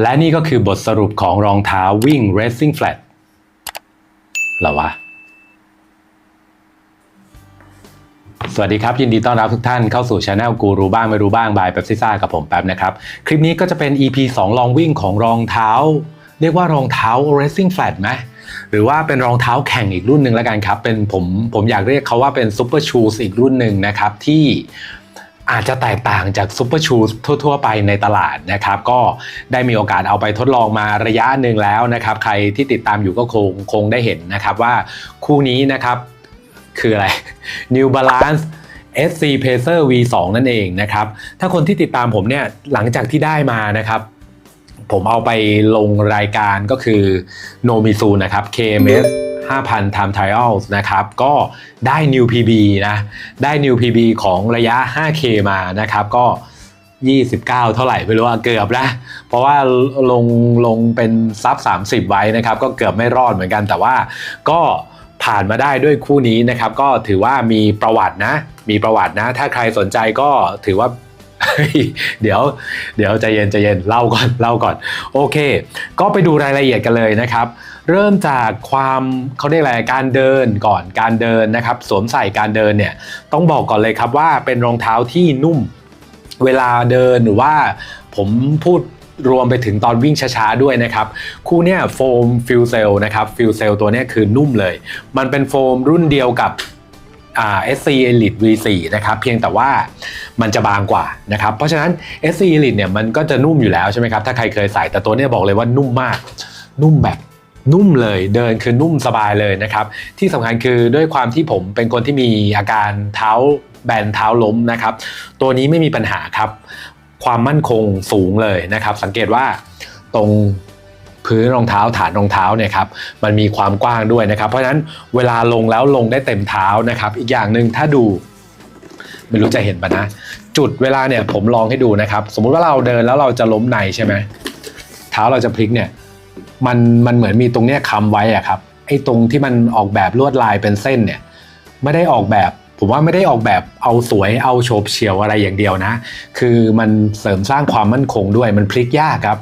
และนี่ก็คือบทสรุปของรองเท้าวิ่ง Racing Flat เหรอวะ สวัสดีครับ ยินดีต้อนรับทุกท่านเข้าสู่ช anel กูรู้บ้างไม่รู้บ้างบายเป๊ปซี่ซ่ากับผมแป๊บนะครับ คลิปนี้ก็จะเป็น EP 2 ลองวิ่งของรองเท้า เรียกว่ารองเท้า Racing Flat ไหมหรือว่าเป็นรองเท้าแข่งอีกรุ่นหนึ่งแล้วกันครับ เป็นผมผมอยากเรียกเขาว่าเป็น Super Shoes อีกรุ่นหนึ่งนะครับที่ อาจจะแตกต่างจากซ u เปอร์ชูสทั่ว ๆ ไปในตลาดนะครับ ก็ได้มีโอกาสเอาไปทดลองมาระยะหนึ่งแล้วนะครับ ใครที่ติดตามอยู่ก็คงคงได้เห็นนะครับว่าคู่นี้นะครับ คืออะไร New Balance SC Pacer V2 นั่นเองนะครับ ถ้าคนที่ติดตามผมเนี่ยหลังจากที่ได้มานะครับ ผมเอาไปลงรายการก็คือ n o m i z u นะครับ KMS 5,000 Time Trials นะครับ ก็ได้ New PB นะ ได้ New PB ของระยะ 5K มานะครับ ก็ 29 เท่าไหร่ไม่รู้ว่าเกือบนะ เพราะว่าลงลงเป็นซับ 30 ไว้นะครับ ก็เกือบไม่รอดเหมือนกันแต่ว่าก็ผ่านมาได้ด้วยคู่นี้นะครับ ก็ถือว่ามีประวัตินะ มีประวัตินะ ถ้าใครสนใจก็ถือว่า เดี๋ยวเดี๋ยวใจเย็นใจเย็นเล่าก่อนเล่าก่อน โอเค ก็ไปดูรายละเอียดกันเลยนะครับ เริ่มจากความเขาเรียกอะไรการเดินก่อนการเดินนะครับ สวมใส่การเดินเนี่ยต้องบอกก่อนเลยครับว่าเป็นรองเท้าที่นุ่มเวลาเดินหรือว่าผมพูดรวมไปถึงตอนวิ่งช้าๆด้วยนะครับ คู่เนี้ยโฟมฟิลเซลนะครับฟิลเซลตัวนี้คือนุ่มเลย มันเป็นโฟมรุ่นเดียวกับ SC Elite V4 นะครับเพียงแต่ว่ามันจะบางกว่านะครับเพราะฉะนั้น SC Elite เนี่ยมันก็จะนุ่มอยู่แล้วใช่ไหมครับถ้าใครเคยใส่แต่ตัวนี้บอกเลยว่านุ่มมาก นุ่มแบบนุ่มเลยเดินคือนุ่มสบายเลยนะครับที่สำคัญคือด้วยความที่ผมเป็นคนที่มีอาการเท้าแบนเท้าล้มนะครับตัวนี้ไม่มีปัญหาครับ ความมั่นคงสูงเลยนะครับ สังเกตว่าตรง พื้นรองเท้าฐานรองเท้าเนี่ยครับมันมีความกว้างด้วยนะครับ เพราะฉะนั้นเวลาลงแล้วลงได้เต็มเท้านะครับ อีกอย่างหนึ่งถ้าดูไม่รู้จะเห็นปะนะ จุดเวลาเนี่ยผมลองให้ดูนะครับ สมมุติว่าเราเดินแล้วเราจะล้มในใช่ไหมเท้าเราจะพลิกเนี่ยมันมันเหมือนมีตรงเนี้ยค้ำไว้อะครับไอ้ตรงที่มันออกแบบลวดลายเป็นเส้นเนี่ยไม่ได้ออกแบบผมว่าไม่ได้ออกแบบเอาสวยเอาโฉบเฉียวอะไรอย่างเดียวนะ คือมันเสริมสร้างความมั่นคงด้วยมันพลิกยากครับ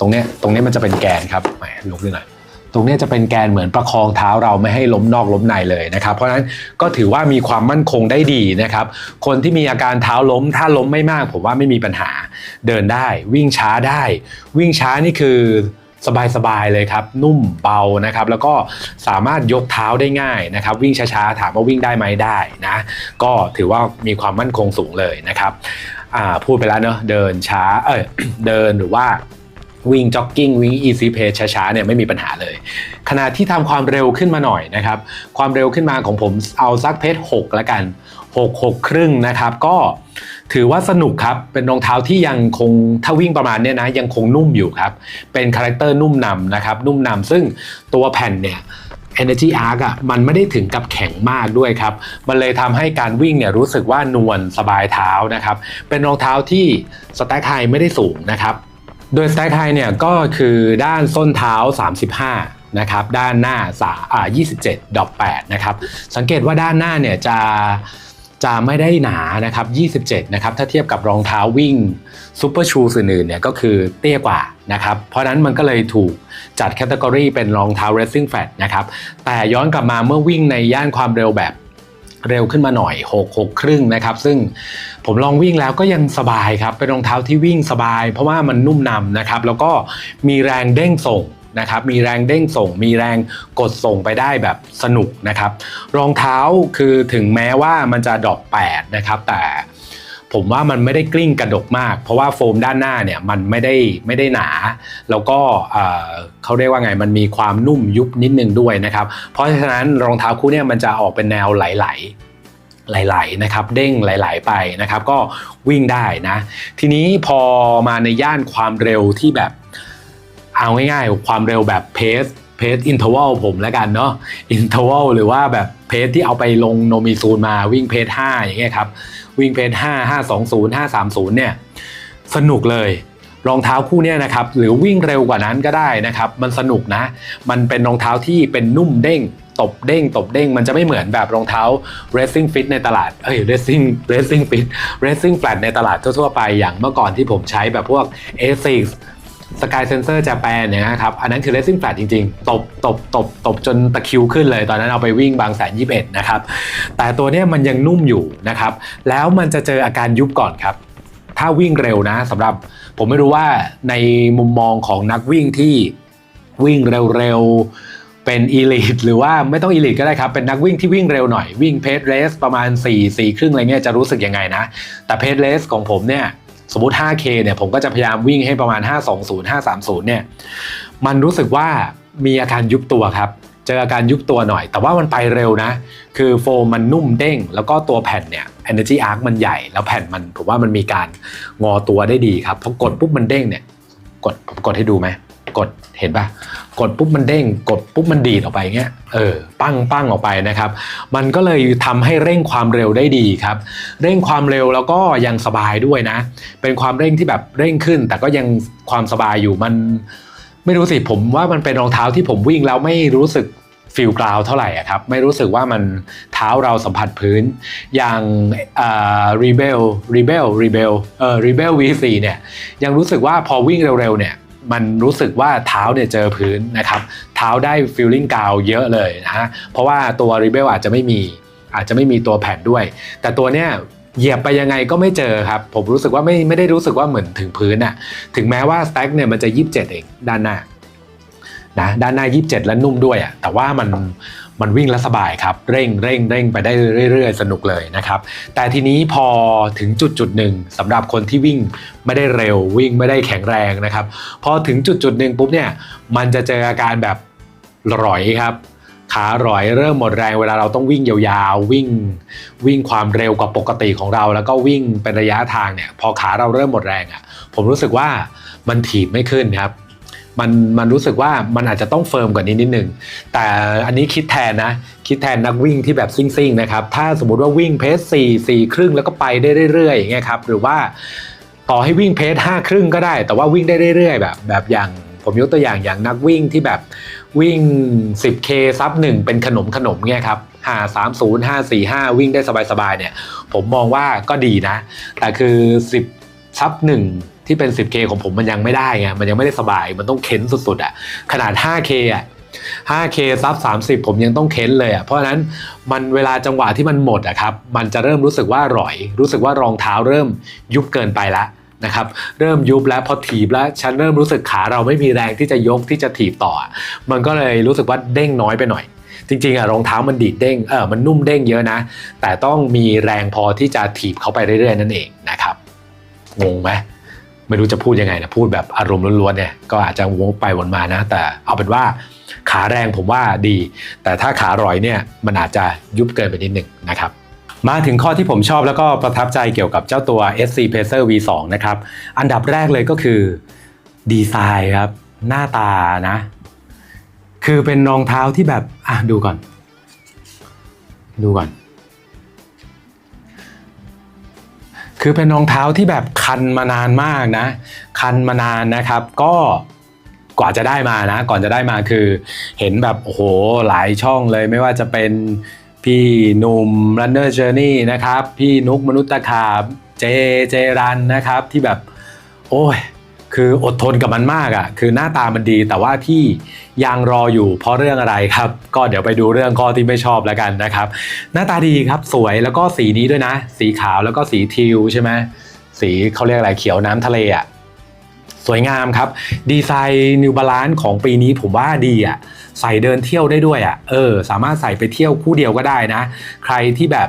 ตรงเนี้ยตรงเนี้ยมันจะเป็นแกนครับแหมลุกขึ้นหน่อยตรงเนี้ยจะเป็นแกนเหมือนประคองเท้าเราไม่ให้ล้มนอกล้มในเลยนะครับ เพราะฉะนั้นก็ถือว่ามีความมั่นคงได้ดีนะครับ คนที่มีอาการเท้าล้ม ถ้าล้มไม่มาก ผมว่าไม่มีปัญหาเดินได้วิ่งช้าได้ วิ่งช้านี่คือสบายๆเลยครับ นุ่มเบานะครับ แล้วก็สามารถยกเท้าได้ง่ายนะครับ วิ่งช้าๆถามว่าวิ่งได้ไหมได้นะก็ถือว่ามีความมั่นคงสูงเลยนะครับพูดไปแล้วเนอะเดินช้าเออเดินหรือว่า วิ่งจ็อกกิ้งวิ่งอีซีเพจช้าๆเนี่ยไม่มีปัญหาเลย ขณะที่ทำความเร็วขึ้นมาหน่อยนะครับ ความเร็วขึ้นมาของผมเอาซักเพจ6แล้วกัน6 6ครึ่งนะครับก็ถือว่าสนุกครับ เป็นรองเท้าที่ยังคงถ้าวิ่งประมาณเนี้ยนะยังคงนุ่มอยู่ครับ เป็นคาแรคเตอร์นุ่มนำนะครับ นุ่มนำซึ่งตัวแผ่นเนี่ย Energy Arc อะมันไม่ได้ถึงกับแข็งมากด้วยครับ มันเลยทำให้การวิ่งเนี่ยรู้สึกว่านวลสบายเท้านะครับ เป็นรองเท้าที่สแต็กไฮไม่ได้สูงนะครับ โดยสแต็กไฮเนี่ยก็คือด้านส้นเท้า 35 นะครับ ด้านหน้าสาอ่า27ดอก8นะครับ สังเกตว่าด้านหน้าเนี่ยจะจะไม่ได้หนานะครับ 27 นะครับ ถ้าเทียบกับรองเท้าวิ่งซูเปอร์ชูอื่นๆเนี่ยก็คือเตี้ยกว่านะครับ เพราะฉะนั้นมันก็เลยถูกจัดแคตตากรีเป็นรองเท้า racing flat นะครับ แต่ย้อนกลับมาเมื่อวิ่งในย่านความเร็วแบบ เร็วขึ้นมาหน่อย6 6ครึ่งนะครับ ซึ่งผมลองวิ่งแล้วก็ยังสบายครับ เป็นรองเท้าที่วิ่งสบาย เพราะว่ามันนุ่มนำนะครับ แล้วก็มีแรงเด้งส่งนะครับ มีแรงเด้งส่ง มีแรงกดส่งไปได้แบบสนุกนะครับ รองเท้าคือถึงแม้ว่ามันจะดรอป8นะครับ แต่ ผมว่ามันไม่ได้กลิ้งกระดกมาก เพราะว่าโฟมด้านหน้าเนี่ยมันไม่ได้ไม่ได้หนา แล้วก็เขาเรียกว่าไงมันมีความนุ่มยุบนิดนึงด้วยนะครับ เพราะฉะนั้นรองเท้าคู่เนี่ยมันจะออกเป็นแนวไหลไหลๆนะครับเด้งไหลๆไปนะครับก็วิ่งได้นะ ทีนี้พอมาในย่านความเร็วที่แบบเอาง่ายๆ ความเร็วแบบเพสเพสอินเทอร์วัลผมแล้วกันเนาะอินเทอร์วัลหรือว่าแบบเพสที่เอาไปลงโนมิซูนมาวิ่งเพส5อย่างเงี้ยครับ วิ่งเพส5 520 530เนี่ยสนุกเลยรองเท้าคู่เนี้ยนะครับหรือวิ่งเร็วกว่านั้นก็ได้นะครับ มันสนุกนะ มันเป็นรองเท้าที่เป็นนุ่มเด้ง ตบเด้ง ตบเด้ง มันจะไม่เหมือนแบบรองเท้า racing fit ในตลาดเอ้ย racing racing fit racing flat ในตลาดทั่วๆไปอย่างเมื่อก่อนที่ผมใช้แบบพวก Asics สกายเซนเซอร์จะแปลเนี่ยนะครับ อันนั้นคือ racing flat จริงๆ ตบตบตบตบจนตะคิวขึ้นเลย ตอนนั้นเอาไปวิ่งบางแสนยี่สิบเอ็ดนะครับ แต่ตัวนี้มันยังนุ่มอยู่นะครับ แล้วมันจะเจออาการยุบก่อนครับ ถ้าวิ่งเร็วนะสำหรับผมไม่รู้ว่าในมุมมองของนักวิ่งที่วิ่งเร็วๆ เป็นอีลิทหรือว่าไม่ต้องอีลิทก็ได้ครับ เป็นนักวิ่งที่วิ่งเร็วหน่อยวิ่งเพจเรสประมาณ4 4ครึ่งอะไรเงี้ยจะรู้สึกยังไงนะ แต่เพจเรสของผมเนี่ย สมมติ 5K เนี่ยผมก็จะพยายามวิ่งให้ประมาณ 520 530 เนี่ย มันรู้สึกว่ามีอาการยุบตัวครับ เจออาการยุบตัวหน่อย แต่ว่ามันไปเร็วนะ คือโฟมมันนุ่มเด้ง แล้วก็ตัวแผ่นเนี่ย Energy Arc มันใหญ่ แล้วแผ่นมันผมว่ามันมีการงอตัวได้ดีครับ พอกดปุ๊บมันเด้งเนี่ย กดผมกดให้ดูไหม กดเห็นปะกดปุ๊บมันเด้ง กดปุ๊บมันดีดออกไปเงี้ยเออปั้งปั้งออกไปนะครับ มันก็เลยทำให้เร่งความเร็วได้ดีครับ เร่งความเร็วแล้วก็ยังสบายด้วยนะ เป็นความเร่งที่แบบเร่งขึ้น แต่ก็ยังความสบายอยู่มันไม่รู้สิผมว่ามันเป็นรองเท้าที่ผมวิ่งแล้วไม่รู้สึกฟิลกราวเท่าไหร่ครับไม่รู้สึกว่ามันเท้าเราสัมผัสพื้น อย่างรีเบลรีเบลรีเบลเออรีเบล V4 เนี่ยยังรู้สึกว่าพอวิ่งเร็วๆเนี่ย มันรู้สึกว่าเท้าเนี่ยเจอพื้นนะครับเท้าได้ฟิลลิ่งกาวเยอะเลยนะฮะเพราะว่าตัวรีเบลอาจจะไม่มีอาจจะไม่มีตัวแผ่นด้วย แต่ตัวเนี้ยเหยียบไปยังไงก็ไม่เจอครับ ผมรู้สึกว่าไม่ไม่ได้รู้สึกว่าเหมือนถึงพื้นอะถึงแม้ว่าสแต็กเนี่ยมันจะ 27 เองด้านหน้านะด้านหน้า 27 และนุ่มด้วยอะแต่ว่ามัน มันวิ่งแล้วสบายครับ เร่งเร่งเร่งไปได้เรื่อยๆ สนุกเลยนะครับ แต่ทีนี้พอถึงจุดจุดหนึ่งสำหรับคนที่วิ่งไม่ได้เร็ววิ่งไม่ได้แข็งแรงนะครับ พอถึงจุดจุดหนึ่งปุ๊บเนี่ยมันจะเจออาการแบบหรอยครับขาหรอยเริ่มหมดแรงเวลาเราต้องวิ่งยาวๆ วิ่ง วิ่งความเร็วกว่าปกติของเรา แล้วก็วิ่งเป็นระยะทางเนี่ย พอขาเราเริ่มหมดแรงอะ่ะ ผมรู้สึกว่ามันถีบไม่ขึ้นครับ มันมันรู้สึกว่ามันอาจจะต้องเฟิร์มกว่านี้นิดนึงแต่อันนี้คิดแทนนะ คิดแทนนักวิ่งที่แบบซิ่งๆนะครับ ถ้าสมมติว่าวิ่งเพสสี่สี่ครึ่งแล้วก็ไปได้เรื่อยๆอย่างเงี้ยครับหรือว่าต่อให้วิ่งเพสห้าครึ่งก็ได้ แต่ว่าวิ่งได้เรื่อยๆ แบบแบบอย่างผมยกตัวอย่างอย่างนักวิ่งที่แบบวิ่ง 10K ซับหนึ่งเป็นขนมขนมเนี่ยครับหาสามศูนย์ห้าสี่ห้าวิ่งได้สบายๆเนี่ย ผมมองว่าก็ดีนะ แต่คือ 10ซับหนึ่ง ที่เป็น 10K ของผมมันยังไม่ได้ไงมันยังไม่ได้สบาย มันต้องเค้นสุดๆอะ่ะขนาด 5K อะ 5K ซับ30 ผมยังต้องเค้นเลยอะเพราะฉะนั้นมันเวลาจังหวะที่มันหมดอะครับมันจะเริ่มรู้สึกว่าร่อย รู้สึกว่ารองเท้าเริ่มยุบเกินไปแล้วนะครับเริ่มยุบแล้วพอถีบแล้วฉันเริ่มรู้สึกขาเราไม่มีแรงที่จะยกที่จะถีบต่อ มันก็เลยรู้สึกว่าเด้งน้อยไปหน่อย จริงๆอะรองเท้ามันดีดเด้งเออมันนุ่มเด้งเยอะนะ แต่ต้องมีแรงพอที่จะถีบเขาไปเรื่อยๆนั่นเองนะครับงงไหม ไม่รู้จะพูดยังไงนะพูดแบบอารมณ์ล้วนๆเนี่ยก็อาจจะวกไปวนมานะ แต่เอาเป็นว่าขาแรงผมว่าดี แต่ถ้าขาร่อยเนี่ยมันอาจจะยุบเกินไปนิดหนึ่งนะครับมาถึงข้อที่ผมชอบแล้วก็ประทับใจเกี่ยวกับเจ้าตัว SC Pacer V2 นะครับ อันดับแรกเลยก็คือดีไซน์ครับ หน้าตานะ คือเป็นรองเท้าที่แบบ อะ ดูก่อน ดูก่อน คือเป็นรองเท้าที่แบบคันมานานมากนะ คันมานานนะครับ ก็กว่าจะได้มานะ ก่อนจะได้มาคือ เห็นแบบโอ้โหหลายช่องเลยไม่ว่าจะเป็นพี่หนุ่ม Runner Journey นะครับ พี่นุกมนุษย์ตะขาบเจเจรันนะครับที่แบบ โอ้ย คืออดทนกับมันมากอะ่ะ คือหน้าตามันดีแต่ว่าที่ยังรออยู่เพราะเรื่องอะไรครับ ก็เดี๋ยวไปดูเรื่องข้อที่ไม่ชอบแล้วกันนะครับ หน้าตาดีครับสวยแล้วก็สีนี้ด้วยนะ สีขาวแล้วก็สีทิวใช่ไหมสีเขาเรียกอะไรเขียวน้ำทะเลอะ่ะสวยงามครับ ดีไซน์นิวบาลานซ์ของปีนี้ผมว่าดีอะใส่เดินเที่ยวได้ด้วยอะเออ สามารถใส่ไปเที่ยวคู่เดียวก็ได้นะ ใครที่แบบ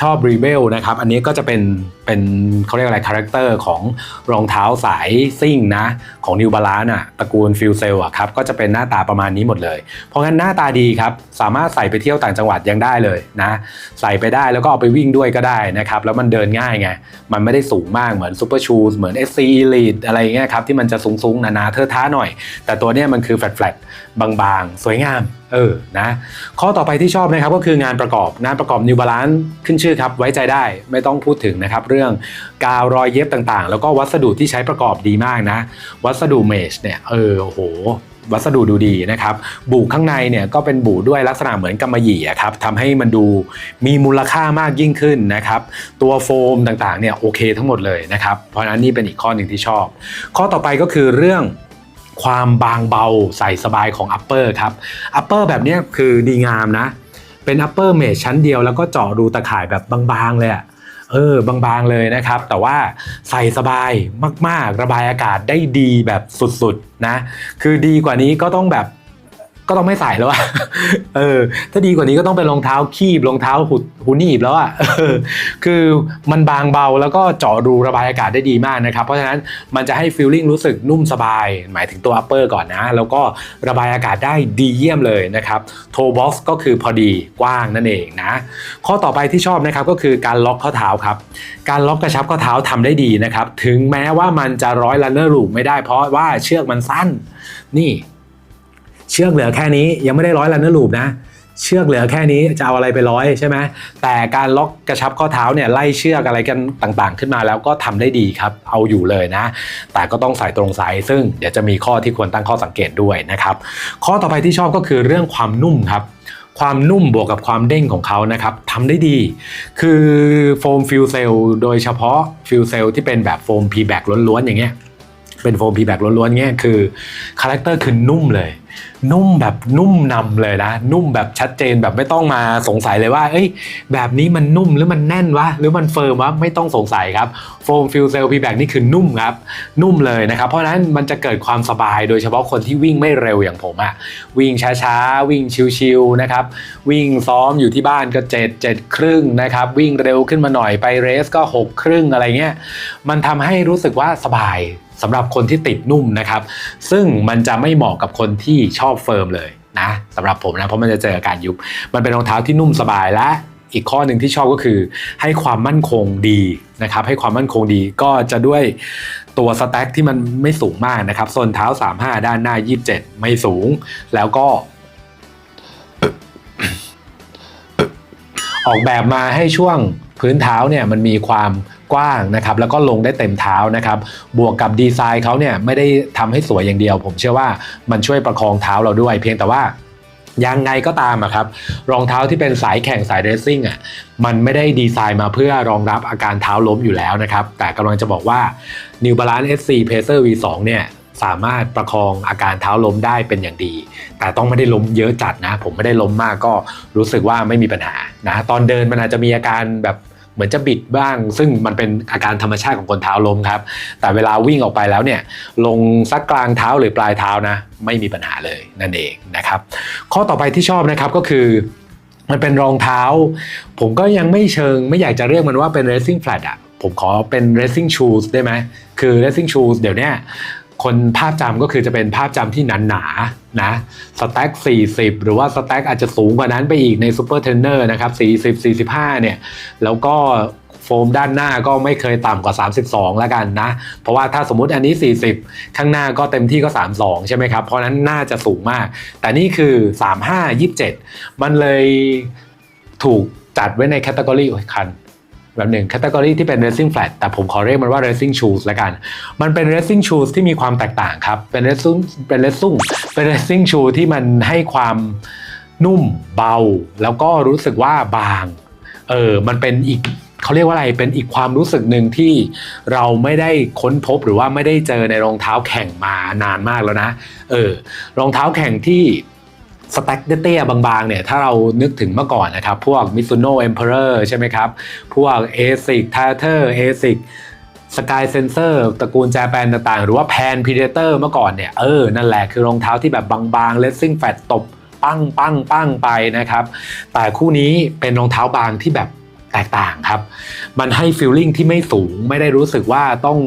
ชอบรีเบลนะครับ อันนี้ก็จะเป็น เป็นเขาเรียกอะไรคาแรคเตอร์ของรองเท้าสายซิ่งนะ ของ New Balance อะตระกูลฟิลเซลอะครับก็จะเป็นหน้าตาประมาณนี้หมดเลย เพราะงั้นหน้าตาดีครับ สามารถใส่ไปเที่ยวต่างจังหวัดยังได้เลยนะ ใส่ไปได้แล้วก็เอาไปวิ่งด้วยก็ได้นะครับ แล้วมันเดินง่ายไง มันไม่ได้สูงมากเหมือนซูเปอร์ชูสเหมือน SC Elite อะไรอย่างเงี้ยครับที่มันจะสูงๆหนาๆเทอะท้าหน่อย แต่ตัวเนี้ยมันคือแฟลตๆบางๆ สวยงามเออ นะ ข้อต่อไปที่ชอบนะครับก็คืองานประกอบ งานประกอบ New Balance ขึ้นชื่อครับไว้ใจได้ไม่ต้องพูดถึงนะครับเรื่องกาวรอยเย็บต่างๆ แล้วก็วัสดุที่ใช้ประกอบดีมากนะ วัสดุเมชเนี่ยเออโหวัสดุดูดีนะครับ บูข้างในเนี่ยก็เป็นบูด้วยลักษณะเหมือนกำมะหยี่ครับทำให้มันดูมีมูลค่ามากยิ่งขึ้นนะครับ ตัวโฟมต่างๆเนี่ยโอเคทั้งหมดเลยนะครับ เพราะนั้นนี่เป็นอีกข้อหนึ่งที่ชอบ ข้อต่อไปก็คือเรื่องความบางเบาใส่สบายของ upper ครับ upper แบบนี้คือดีงามนะ เป็น upper mesh ชั้นเดียวแล้วก็เจาะรูตะข่ายแบบบางๆเลยอะ เออบางๆเลยนะครับ แต่ว่าใส่สบายมากๆ ระบายอากาศได้ดีแบบสุดๆนะ คือดีกว่านี้ก็ต้องแบบ ก็ต้องไม่ใส่แล้วอะเออ ถ้าดีกว่านี้ก็ต้องเป็นรองเท้าคีบรองเท้าหุดหูหนีบแล้วอะออคือมันบางเบาแล้วก็เจาะรูระบายอากาศได้ดีมากนะครับ เพราะฉะนั้นมันจะให้ฟีลลิ่งรู้สึกนุ่มสบาย หมายถึงตัว upper ก่อนนะ แล้วก็ระบายอากาศได้ดีเยี่ยมเลยนะครับโทบ็อกซ์ก็คือพอดีกว้างนั่นเองนะ ข้อต่อไปที่ชอบนะครับก็คือการล็อกข้อเท้าครับ การล็อกกระชับข้อเท้าทำได้ดีนะครับ ถึงแม้ว่ามันจะร้อยลันเนอร์ลูปไม่ได้เพราะว่าเชือกมันสั้น นี่ เชือกเหลือแค่นี้ยังไม่ได้ร้อยลันเนอร์ลูปนะ เชือกเหลือแค่นี้จะเอาอะไรไปร้อยใช่ไหมแต่การล็อกกระชับข้อเท้าเนี่ยไล่เชือกอะไรกันต่างๆ ขึ้นมาแล้วก็ทำได้ดีครับ เอาอยู่เลยนะ แต่ก็ต้องใส่ตรงไซส์ซึ่งเดี๋ยวจะมีข้อที่ควรตั้งข้อสังเกตด้วยนะครับ ข้อต่อไปที่ชอบก็คือเรื่องความนุ่มครับความนุ่มบวกกับความเด้งของเขานะครับทำได้ดี คือโฟมฟิลเซลโดยเฉพาะฟิลเซลที่เป็นแบบโฟมพีแบกล้วนๆอย่างเงี้ยเป็นโฟมพีแบกล้วนๆเงี้ยคือคาแรคเตอร์คือนุ่มเลย นุ่มแบบนุ่มนำเลยนะ นุ่มแบบชัดเจนแบบไม่ต้องมาสงสัยเลยว่า เอ้ย แบบนี้มันนุ่มหรือมันแน่นวะ หรือมันเฟิร์มวะ ไม่ต้องสงสัยครับโฟมฟิลเซลพีแบกนี่คือนุ่มครับ นุ่มเลยนะครับ เพราะฉะนั้นมันจะเกิดความสบายโดยเฉพาะคนที่วิ่งไม่เร็วอย่างผมอะวิ่งช้าๆ วิ่งชิวๆนะครับ วิ่งซ้อมอยู่ที่บ้านก็เจ็ดเจ็ดครึ่งนะครับ วิ่งเร็วขึ้นมาหน่อยไปเรสก็หกครึ่งอะไรเงี้ยมันทำให้รู้สึกว่าสบาย สำหรับคนที่ติดนุ่มนะครับ ซึ่งมันจะไม่เหมาะกับคนที่ชอบเฟิร์มเลยนะสำหรับผมนะเพราะมันจะเจออาการยุบ มันเป็นรองเท้าที่นุ่มสบายและอีกข้อหนึ่งที่ชอบก็คือให้ความมั่นคงดีนะครับ ให้ความมั่นคงดีก็จะด้วยตัวสแต็กที่มันไม่สูงมากนะครับส้นเท้า 35 ด้านหน้า 27 ไม่สูง แล้วก็ ออกแบบมาให้ช่วงพื้นเท้าเนี่ยมันมีความ กว้างนะครับแล้วก็ลงได้เต็มเท้านะครับบวกกับดีไซน์เขาเนี่ยไม่ได้ทำให้สวยอย่างเดียว ผมเชื่อว่ามันช่วยประคองเท้าเราด้วย เพียงแต่ว่ายังไงก็ตามอะครับ รองเท้าที่เป็นสายแข่งสายเรซซิ่งอะมันไม่ได้ดีไซน์มาเพื่อรองรับอาการเท้าล้มอยู่แล้วนะครับ แต่กำลังจะบอกว่า New Balance SC Pacer V2 เนี่ยสามารถประคองอาการเท้าล้มได้เป็นอย่างดี แต่ต้องไม่ได้ล้มเยอะจัดนะ ผมไม่ได้ล้มมากก็รู้สึกว่าไม่มีปัญหานะ ตอนเดินมันอาจจะมีอาการแบบ เหมือนจะบิดบ้าง ซึ่งมันเป็นอาการธรรมชาติของคนเท้าล้มครับ แต่เวลาวิ่งออกไปแล้วเนี่ยลงสักกลางเท้าหรือปลายเท้านะ ไม่มีปัญหาเลยนั่นเองนะครับ ข้อต่อไปที่ชอบนะครับก็คือมันเป็นรองเท้า ผมก็ยังไม่เชิง ไม่อยากจะเรียกมันว่าเป็น racing flat อะผมขอเป็น racing shoes ได้ไหมคือ racing shoes เดี๋ยวเนี้ย คนภาพจำก็คือจะเป็นภาพจำที่หนาหนาๆนะสแต็ก40 หรือว่าสแต็กอาจจะสูงกว่านั้นไปอีกในซูเปอร์เทนเนอร์นะครับ40 45 เนี่ย แล้วก็โฟมด้านหน้าก็ไม่เคยต่ำกว่า 32 แล้วกันนะ เพราะว่าถ้าสมมุติอันนี้ 40 ข้างหน้าก็เต็มที่ก็ 32 ใช่ไหมครับ เพราะนั้นน่าจะสูงมาก แต่นี่คือ 35 27 มันเลยถูกจัดไว้ในแคตตากรีคัน แบบหนึ่งแคตตากรีที่เป็น racing flat แต่ผมขอเรียกมันว่า racing shoes ละกัน มันเป็น racing shoes ที่มีความแตกต่างครับ เป็น racing เป็น racing เป็น racing shoe ที่มันให้ความนุ่มเบา แล้วก็รู้สึกว่าบาง เออ มันเป็นอีกเขาเรียกว่าอะไร เป็นอีกความรู้สึกหนึ่งที่เราไม่ได้ค้นพบหรือว่าไม่ได้เจอในรองเท้าแข่งมานานมากแล้วนะ เออ รองเท้าแข่งที่ สแต็กเตี้ยบางๆเนี่ยถ้าเรานึกถึงเมื่อก่อนนะครับ พวก Mizuno Emperor ใช่ไหมครับ พวก ASIC t a t e r ASIC Sky Sensor ตระกูลแจแปนต่างๆ หรือว่า Pan Predator เมื่อก่อนเนี่ยเออ นั่นแหละคือรองเท้าที่แบบบางๆ Racing Fat ตบปั้งปั้งปั้งไปนะครับ แต่คู่นี้เป็นรองเท้าบางที่แบบแตกต่างครับ มันให้ฟีลลิ่งที่ไม่สูงไม่ได้รู้สึกว่าต้อง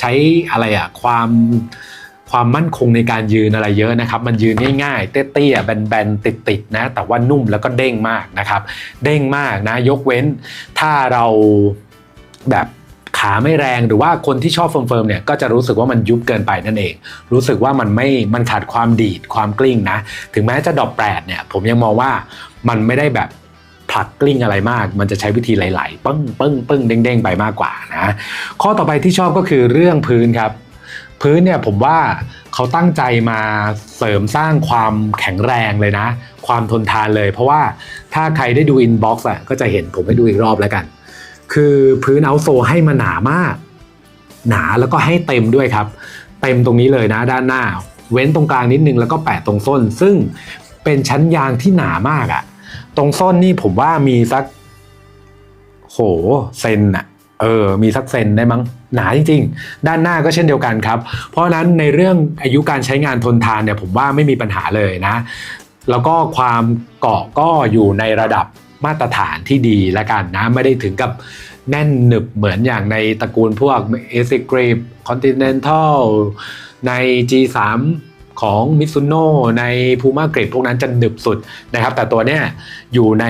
ใช้อะไรอะความ ความมั่นคงในการยืนอะไรเยอะนะครับ มันยืนง่ายๆ เตี้ยๆแบนๆติดๆนะแต่ว่านุ่มแล้วก็เด้งมากนะครับ เด้งมากนะยกเว้นถ้าเราแบบขาไม่แรงหรือว่าคนที่ชอบเฟิร์มๆเนี่ยก็จะรู้สึกว่ามันยุบเกินไปนั่นเอง รู้สึกว่ามันไม่มันขาดความดีดความกลิ้งนะ ถึงแม้จะดรอปแปดเนี่ยผมยังมองว่ามันไม่ได้แบบผลักกลิ้งอะไรมาก มันจะใช้วิธีไหลๆปึ้งปึ้งปึ้งเด้งๆไปมากกว่านะ ข้อต่อไปที่ชอบก็คือเรื่องพื้นครับ พื้นเนี่ยผมว่าเขาตั้งใจมาเสริมสร้างความแข็งแรงเลยนะ ความทนทานเลย เพราะว่าถ้าใครได้ดูอินบ็อกซ์อะก็จะเห็นผมให้ดูอีกรอบแล้วกัน คือพื้นเอาโซให้มาหนามาก หนาแล้วก็ให้เต็มด้วยครับ เต็มตรงนี้เลยนะด้านหน้า เว้นตรงกลางนิดนึงแล้วก็แปะตรงส้น ซึ่งเป็นชั้นยางที่หนามากอะตรงส้นนี่ผมว่ามีสัก โหเซนอะ เออ มีสักเซนได้มั้ง หนาจริงๆ ด้านหน้าก็เช่นเดียวกันครับ เพราะนั้นในเรื่องอายุการใช้งานทนทานเนี่ยผมว่าไม่มีปัญหาเลยนะ แล้วก็ความเกาะก็อยู่ในระดับมาตรฐานที่ดีล้วกันนะ ไม่ได้ถึงกับแน่นหนึบเหมือนอย่างในตระกูลพวก a s i g r i p Continental ใน G3 ของ Mitsuno ใน Puma Grip พวกนั้นจะหนึบสุดนะครับ แต่ตัวเนี้ยอยู่ใน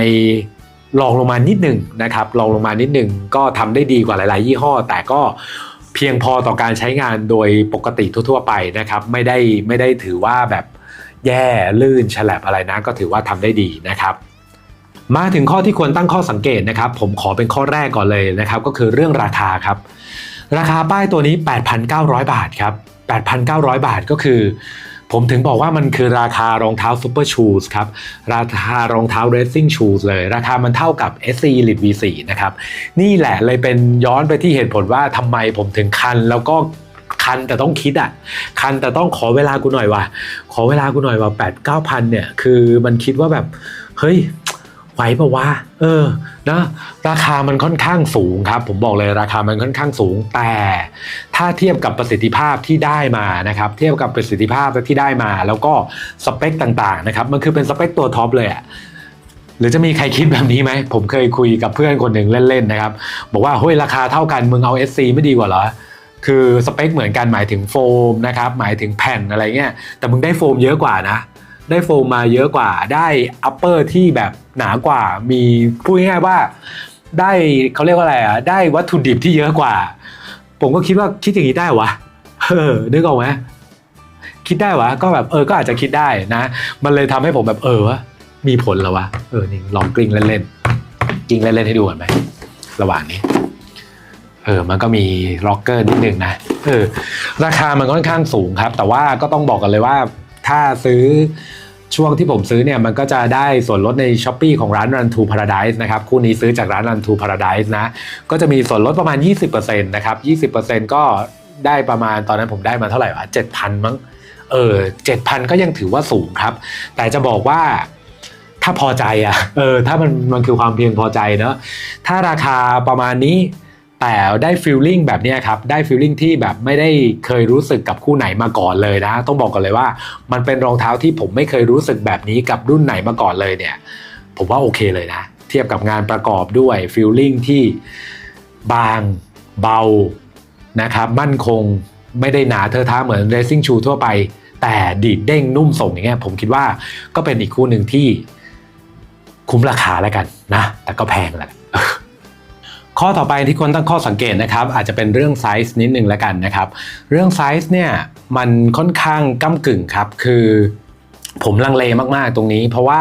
ลองลงมานิดหนึ่งนะครับลองลงมานิดหนึ่งก็ทำได้ดีกว่าหลาย ๆ ยี่ห้อ แต่ก็เพียงพอต่อการใช้งานโดยปกติทั่ว ๆ ไปนะครับ ไม่ได้ไม่ได้ถือว่าแบบแย่ลื่นฉลับอะไรนะ ก็ถือว่าทำได้ดีนะครับมาถึงข้อที่ควรตั้งข้อสังเกตนะครับ ผมขอเป็นข้อแรกก่อนเลยนะครับ ก็คือเรื่องราคาครับ ราคาป้ายตัวนี้ 8,900 บาทครับ 8,900 บาทก็คือ ผมถึงบอกว่ามันคือราคารองเท้าซูเปอร์ชูสครับ ราคารองเท้าเรซซิ่งชูสเลย ราคามันเท่ากับ SC Elite V4 นะครับ นี่แหละเลยเป็นย้อนไปที่เหตุผลว่าทำไมผมถึงคันแล้วก็คันแต่ต้องคิดอะ คันแต่ต้องขอเวลากูหน่อยว่ะ ขอเวลากูหน่อยว่า8 9 0 0 0เนี่ย คือมันคิดว่าแบบ เฮ้ย ไหวปะวะเออนะราคามันค่อนข้างสูงครับ ผมบอกเลยราคามันค่อนข้างสูง แต่ถ้าเทียบกับประสิทธิภาพที่ได้มานะครับ เทียบกับประสิทธิภาพที่ได้มา แล้วก็สเปคต่างๆนะครับ มันคือเป็นสเปคตัวท็อปเลยอะหรือจะมีใครคิดแบบนี้ไหม ผมเคยคุยกับเพื่อนคนหนึ่งเล่นๆนะครับ บอกว่าเฮ้ยราคาเท่ากันมึงเอา SC ไม่ดีกว่าเหรอคือสเปคเหมือนกันหมายถึงโฟมนะครับหมายถึงแผ่นอะไรเงี้ยแต่มึงได้โฟมเยอะกว่านะ ได้โฟมมาเยอะกว่า ได้อัปเปอร์ที่แบบหนากว่า มีพูดง่ายๆว่า ได้เขาเรียกว่าอะไรอะ ได้วัตถุดิบที่เยอะกว่า ผมก็คิดว่าคิดอย่างนี้ได้วะ เออ นึกออกไหมคิดได้วะ ก็แบบเออ ก็อาจจะคิดได้นะ มันเลยทำให้ผมแบบเออวะ มีผลแล้ววะ เออ นี่ลองกลิ้งเล่นๆ กลิ้งเล่นๆให้ดูก่อนไหม ระหว่างนี้ เออ มันก็มีล็อกเกอร์นิดนึงนะ เออ ราคามันค่อนข้างสูงครับ แต่ว่าก็ต้องบอกกันเลยว่า ถ้าซื้อช่วงที่ผมซื้อเนี่ยมันก็จะได้ส่วนลดใน s h อ p e e ของร้าน Run to Paradise นะครับ คู่นี้ซื้อจากร้าน Run to Paradise นะ ก็จะมีส่วนลดประมาณ 20%นะครับ 20%ก็ได้ประมาณตอนนั้นผมได้มาเท่าไหร่วะ7,000 มั้ง เออ 7,000 ก็ยังถือว่าสูงครับ แต่จะบอกว่าถ้าพอใจอะเออ ถ้ามันมันคือความเพียงพอใจเนอะถ้าราคาประมาณนี้ แต่ได้ฟีลลิ่งแบบนี้ครับ ได้ฟีลลิ่งที่แบบไม่ได้เคยรู้สึกกับคู่ไหนมาก่อนเลยนะ ต้องบอกก่อนเลยว่า มันเป็นรองเท้าที่ผมไม่เคยรู้สึกแบบนี้กับรุ่นไหนมาก่อนเลยเนี่ย ผมว่าโอเคเลยนะ เทียบกับงานประกอบด้วยฟีลลิ่งที่บางเบานะครับ มั่นคงไม่ได้หนาเทอะท้าเหมือน racing shoe ทั่วไป แต่ดีดเด้งนุ่มส่งอย่างเงี้ยผมคิดว่าก็เป็นอีกคู่หนึ่งที่คุ้มราคาแล้วกันนะ แต่ก็แพงแหละ ข้อต่อไปที่คนตั้งข้อสังเกตนะครับ อาจจะเป็นเรื่องไซส์นิดนึงแล้วกันนะครับ เรื่องไซส์เนี่ยมันค่อนข้างก้ากึ่งครับ คือผมลังเลมากๆตรงนี้ เพราะว่า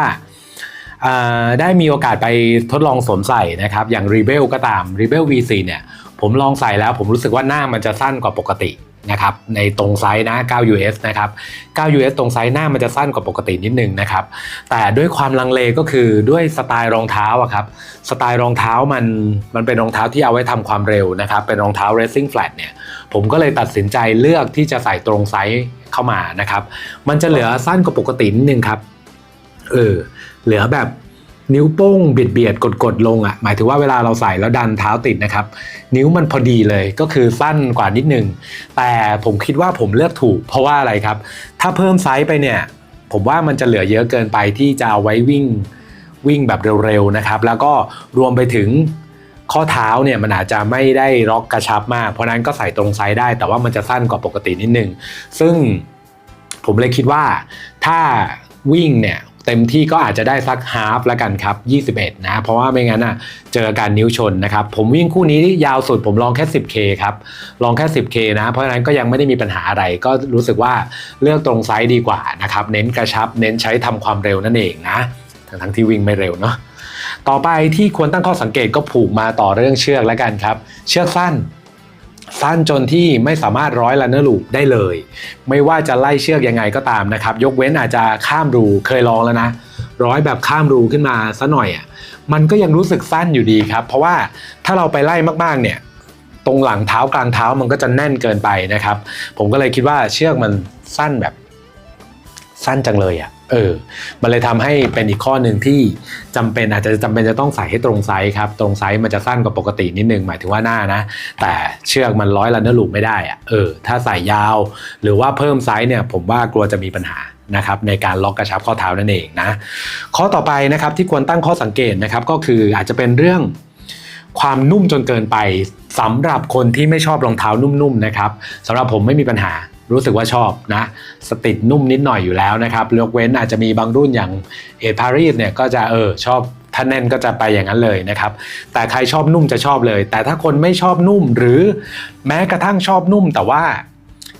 ได้มีโอกาสไปทดลองสวมใส่นะครับ อย่าง Rebel ก็ตาม Rebel V4 เนี่ย ผมลองใส่แล้วผมรู้สึกว่าหน้ามันจะสั้นกว่าปกติ นะครับในตรงไซส์นะ 9 US นะครับ 9 US ตรงไซส์หน้ามันจะสั้นกว่าปกตินิดนึงนะครับ แต่ด้วยความลังเลก็คือด้วยสไตล์รองเท้าอะครับ สไตล์รองเท้ามันมันเป็นรองเท้าที่เอาไว้ทำความเร็วนะครับ เป็นรองเท้า racing flat เนี่ย ผมก็เลยตัดสินใจเลือกที่จะใส่ตรงไซส์เข้ามานะครับ มันจะเหลือสั้นกว่าปกตินิดนึงครับ เออ เหลือแบบ นิ้วโป้งเบียดเบียดกดกดๆลงอะ่ะหมายถึงว่าเวลาเราใส่แล้วดันเท้าติดนะครับ นิ้วมันพอดีเลยก็คือสั้นกว่านิดนึง แต่ผมคิดว่าผมเลือกถูก เพราะว่าอะไรครับ ถ้าเพิ่มไซส์ไปเนี่ย ผมว่ามันจะเหลือเยอะเกินไปที่จะเอาไว้วิ่งวิ่งแบบเร็วๆนะครับ แล้วก็รวมไปถึงข้อเท้าเนี่ยมันอาจจะไม่ได้ล็อกกระชับมาก เพราะนั้นก็ใส่ตรงไซส์ได้ แต่ว่ามันจะสั้นกว่าปกตินิดนึงซึ่งผมเลยคิดว่าถ้าวิ่งเนี่ย เต็มที่ก็อาจจะได้สักฮาฟแล้วกันครับ 21 นะ เพราะว่าไม่งั้นอะเจอการนิ้วชนนะครับ ผมวิ่งคู่นี้ยาวสุดผมลองแค่ 10K ครับ ลองแค่ 10K นะ เพราะฉะนั้นก็ยังไม่ได้มีปัญหาอะไร ก็รู้สึกว่าเลือกตรงไซส์ดีกว่านะครับ เน้นกระชับ เน้นใช้ทำความเร็วนั่นเองนะ ทั้งทั้งที่วิ่งไม่เร็วเนาะ ต่อไปที่ควรตั้งข้อสังเกตก็ผูกมาต่อเรื่องเชือกแล้วกันครับ เชือกสั้น สั้นจนที่ไม่สามารถร้อยลันเนอร์ลูปได้เลย ไม่ว่าจะไล่เชือกยังไงก็ตามนะครับ ยกเว้นอาจจะข้ามรูเคยลองแล้วนะ ร้อยแบบข้ามรูขึ้นมาซะหน่อยอะมันก็ยังรู้สึกสั้นอยู่ดีครับ เพราะว่าถ้าเราไปไล่มากๆเนี่ยตรงหลังเท้ากลางเท้ามันก็จะแน่นเกินไปนะครับ ผมก็เลยคิดว่าเชือกมันสั้นแบบสั้นจังเลยอะ่ะเออ มันเลยทำให้เป็นอีกข้อหนึ่งที่จำเป็นอาจจะจำเป็นจะต้องใส่ให้ตรงไซส์ครับ ตรงไซส์มันจะสั้นกว่าปกตินิดนึงหมายถึงว่าหน้านะ แต่เชือกมันร้อยลันเนอร์ลูปไม่ได้อะ่ะเออ ถ้าใส่ยาว หรือว่าเพิ่มไซส์เนี่ย ผมว่ากลัวจะมีปัญหานะครับในการล็อกกระชับข้อเท้านั่นเองนะ ข้อต่อไปนะครับที่ควรตั้งข้อสังเกตนะครับก็คืออาจจะเป็นเรื่องความนุ่มจนเกินไปสำหรับคนที่ไม่ชอบรองเท้านุ่มๆนะครับสำหรับผมไม่มีปัญหา รู้สึกว่าชอบนะสติดนุ่มนิดหน่อยอยู่แล้วนะครับยกเว้นอาจจะมีบางรุ่นอย่างเอพารีสเนี่ยก็จะเออชอบถ้าแน่นก็จะไปอย่างนั้นเลยนะครับ แต่ใครชอบนุ่มจะชอบเลย แต่ถ้าคนไม่ชอบนุ่มหรือแม้กระทั่งชอบนุ่ม แต่ว่า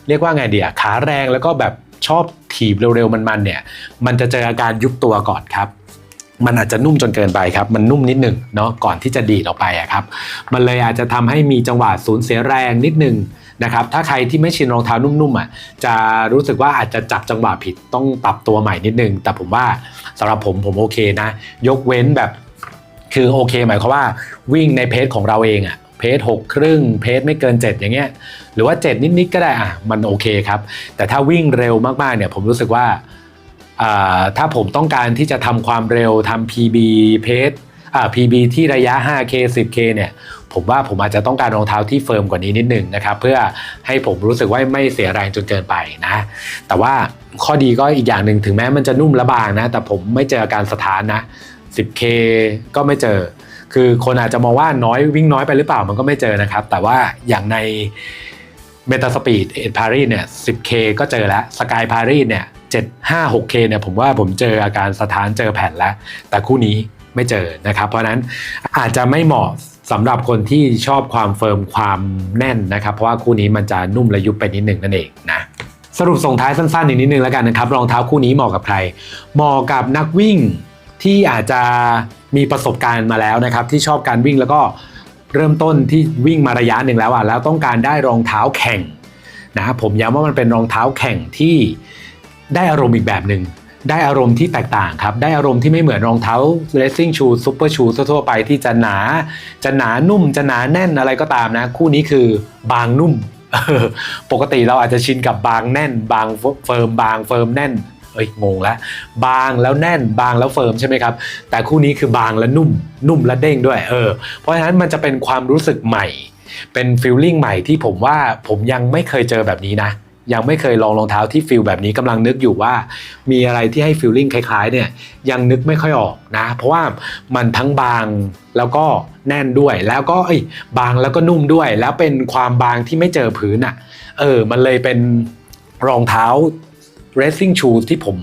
เรียกว่าไงเดียขาแรงแล้วก็แบบชอบถีบเร็วๆมันๆเนี่ย มันจะเจออาการยุบตัวก่อนครับ มันอาจจะนุ่มจนเกินไปครับ มันนุ่มนิดหนึ่งเนาะก่อนที่จะดีดออกไปอะครับ มันเลยอาจจะทำให้มีจังหวะสูญเสียแรงนิดหนึ่ง นะครับถ้าใครที่ไม่ชินรองเท้านุ่มๆอะจะรู้สึกว่าอาจจะจับจังหวะผิดต้องปรับตัวใหม่นิดนึง แต่ผมว่าสำหรับผมผมโอเคนะ ยกเว้นแบบคือโอเคหมายความว่าวิ่งในเพจของเราเองอะเพจหกครึ่งเพจไม่เกิน 7 อย่างเงี้ยหรือว่า 7 นิดๆก็ได้อะมันโอเคครับ แต่ถ้าวิ่งเร็วมากๆเนี่ยผมรู้สึกว่าอ่าถ้าผมต้องการที่จะทำความเร็วทำ PB เพจอ่า PB ที่ระยะ 5K 10K เนี่ย ผมว่าผมอาจจะต้องการรองเท้าที่เฟิร์มกว่านี้นิดนึงนะครับเพื่อให้ผมรู้สึกว่าไม่เสียแรงจนเกินไปนะ แต่ว่าข้อดีก็อีกอย่างหนึ่งถึงแม้มันจะนุ่มและบางนะ แต่ผมไม่เจออาการสถานนะ 10K ก็ไม่เจอ คือคนอาจจะมองว่าน้อยวิ่งน้อยไปหรือเปล่ามันก็ไม่เจอนะครับ แต่ว่าอย่างในเมตาสปีดเอ็ดพารีเนี่ย 10K ก็เจอแล้วสกายพารีเนี่ย 7 5 6K เนี่ยผมว่าผมเจออาการสถานเจอแผ่นแล้ว แต่คู่นี้ไม่เจอนะครับ เพราะนั้นอาจจะไม่เหมาะ สำหรับคนที่ชอบความเฟิร์มความแน่นนะครับ เพราะว่าคู่นี้มันจะนุ่มและยุบไปนิดหนึ่งนั่นเองนะสรุปส่งท้ายสั้นๆอีกนิดนึงแล้วกันนะครับรองเท้าคู่นี้เหมาะกับใคร เหมาะกับนักวิ่งที่อาจจะมีประสบการณ์มาแล้วนะครับ ที่ชอบการวิ่งแล้วก็เริ่มต้นที่วิ่งมาระยะหนึ่งแล้วอะแล้วต้องการได้รองเท้าแข่งนะผมย้ำว่ามันเป็นรองเท้าแข่งที่ได้อารมณ์อีกแบบหนึ่ง ได้อารมณ์ที่แตกต่างครับ ได้อารมณ์ที่ไม่เหมือนรองเท้า racing shoe super shoe ทั่วไปที่จะหนา จะหนานุ่ม จะหนาแน่นอะไรก็ตามนะ คู่นี้คือบางนุ่ม ปกติเราอาจจะชินกับบางแน่น บางเฟิร์ม บางเฟิร์มแน่น เอ้ยงงแล้ว บางแล้วแน่น บางแล้วเฟิร์มใช่ไหมครับ แต่คู่นี้คือบางและนุ่ม นุ่มและเด้งด้วย เออ เพราะฉะนั้นมันจะเป็นความรู้สึกใหม่ เป็นฟีลลิ่งใหม่ที่ผมว่าผมยังไม่เคยเจอแบบนี้นะ ยังไม่เคยลองรองเท้าที่ฟีลแบบนี้กำลังนึกอยู่ว่า มีอะไรที่ให้ฟีลลิ่งคล้ายๆเนี่ยยังนึกไม่ค่อยออกนะ เพราะว่ามันทั้งบางแล้วก็แน่นด้วย แล้วก็เอ้บางแล้วก็นุ่มด้วย แล้วเป็นความบางที่ไม่เจอพื้นอะเออมันเลยเป็นรองเท้า racing shoes ที่ผม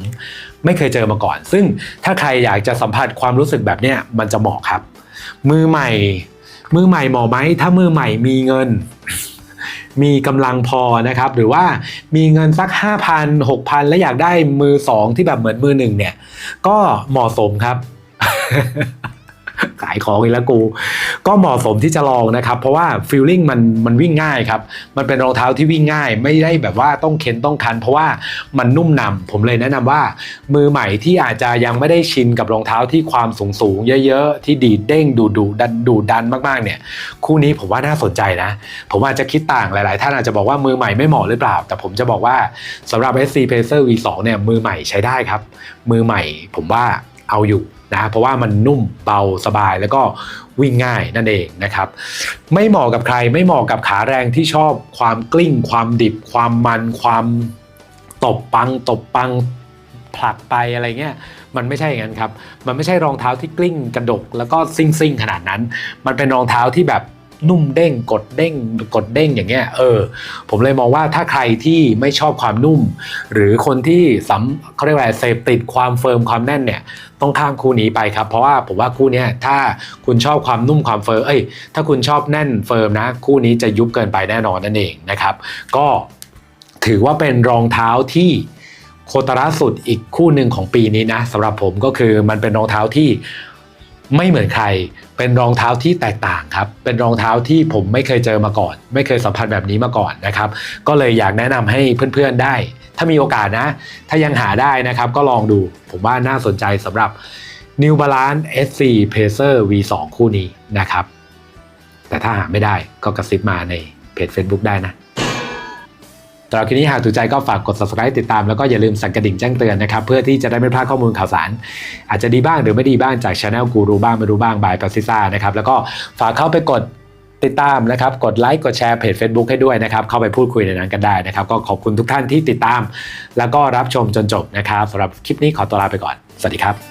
ไม่เคยเจอมาก่อน ซึ่งถ้าใครอยากจะสัมผัสความรู้สึกแบบเนี้ยมันจะเหมาะครับ มือใหม่ มือใหม่เหมาะไหมถ้ามือใหม่มีเงิน มีกำลังพอนะครับ หรือว่ามีเงินสัก 5,000 6,000 และอยากได้มือ 2 ที่แบบเหมือนมือหนึ่งเนี่ย ก็เหมาะสมครับ ขายของอีกแล้วกู ก็เหมาะสมที่จะลองนะครับ เพราะว่าฟีลลิ่งมันมันวิ่งง่ายครับ มันเป็นรองเท้าที่วิ่งง่าย ไม่ได้แบบว่าต้องเข็นต้องคัน เพราะว่ามันนุ่มนำผมเลยแนะนำว่า มือใหม่ที่อาจจะยังไม่ได้ชินกับรองเท้าที่ความสูงสูงเยอะๆ ที่ดีดเด้งดูดูดันดูดันมากๆเนี่ย คู่นี้ผมว่าน่าสนใจนะ ผมอาจจะคิดต่างหลาย ๆ ท่านอาจจะบอกว่ามือใหม่ไม่เหมาะหรือเปล่า แต่ผมจะบอกว่าสำหรับ SC Pacer V2 เนี่ยมือใหม่ใช้ได้ครับ มือใหม่ผมว่าเอาอยู่ นะเพราะว่ามันนุ่มเบาสบายแล้วก็วิ่งง่ายนั่นเองนะครับ ไม่เหมาะกับใครไม่เหมาะกับขาแรงที่ชอบความกลิ้ง ความดิบ ความมันความตบปัง ตบปังผลักไปอะไรเงี้ยมันไม่ใช่อย่างนั้นครับ มันไม่ใช่รองเท้าที่กลิ้งกระดกแล้วก็ซิ่งๆขนาดนั้น มันเป็นรองเท้าที่แบบ นุ่มเด้งกดเด้งกดเด้งอย่างเงี้ยเออผมเลยมองว่าถ้าใครที่ไม่ชอบความนุ่ม หรือคนที่สัมเขาเรียกว่าเสพติดความเฟิร์มความแน่นเนี่ยต้องข้ามคู่นี้ไปครับ เพราะว่าผมว่าคู่นี้ถ้าคุณชอบความนุ่มความเฟิร์มเอ้ยถ้าคุณชอบแน่นเฟิร์มนะ คู่นี้จะยุบเกินไปแน่นอนนั่นเองนะครับ ก็ถือว่าเป็นรองเท้าที่โคตรสุดอีกคู่หนึ่งของปีนี้นะสำหรับผมก็คือมันเป็นรองเท้าที่ ไม่เหมือนใคร เป็นรองเท้าที่แตกต่างครับ เป็นรองเท้าที่ผมไม่เคยเจอมาก่อน ไม่เคยสัมผัสแบบนี้มาก่อนนะครับ ก็เลยอยากแนะนำให้เพื่อนๆได้ ถ้ามีโอกาสนะ ถ้ายังหาได้นะครับ ก็ลองดู ผมว่าน่าสนใจสำหรับ New Balance SC Pacer V2 คู่นี้นะครับ แต่ถ้าหาไม่ได้ก็กระซิบมาในเพจ Facebook ได้นะ สำหรับคลิปนี้หากถูกใจก็ฝากกด subscribe ติดตามแล้วก็อย่าลืมสั่นกระดิ่งแจ้งเตือนนะครับเพื่อที่จะได้ไม่พลาดข้อมูลข่าวสาร อาจจะดีบ้างหรือไม่ดีบ้างจากช anel กูรู้บ้างไม่รู้บ้างบายปัซิซ่านะครับแล้วก็ฝากเข้าไปกดติดตามนะครับกดไลค์กดแชร์เพจ Facebook ให้ด้วยนะครับเข้าไปพูดคุยในนั้นกันได้นะครับ ก็ขอบคุณทุกท่านที่ติดตาม แล้วก็รับชมจนจบนะครับสำหรับคลิปนี้ขอตัวลาไปก่อน สวัสดีครับ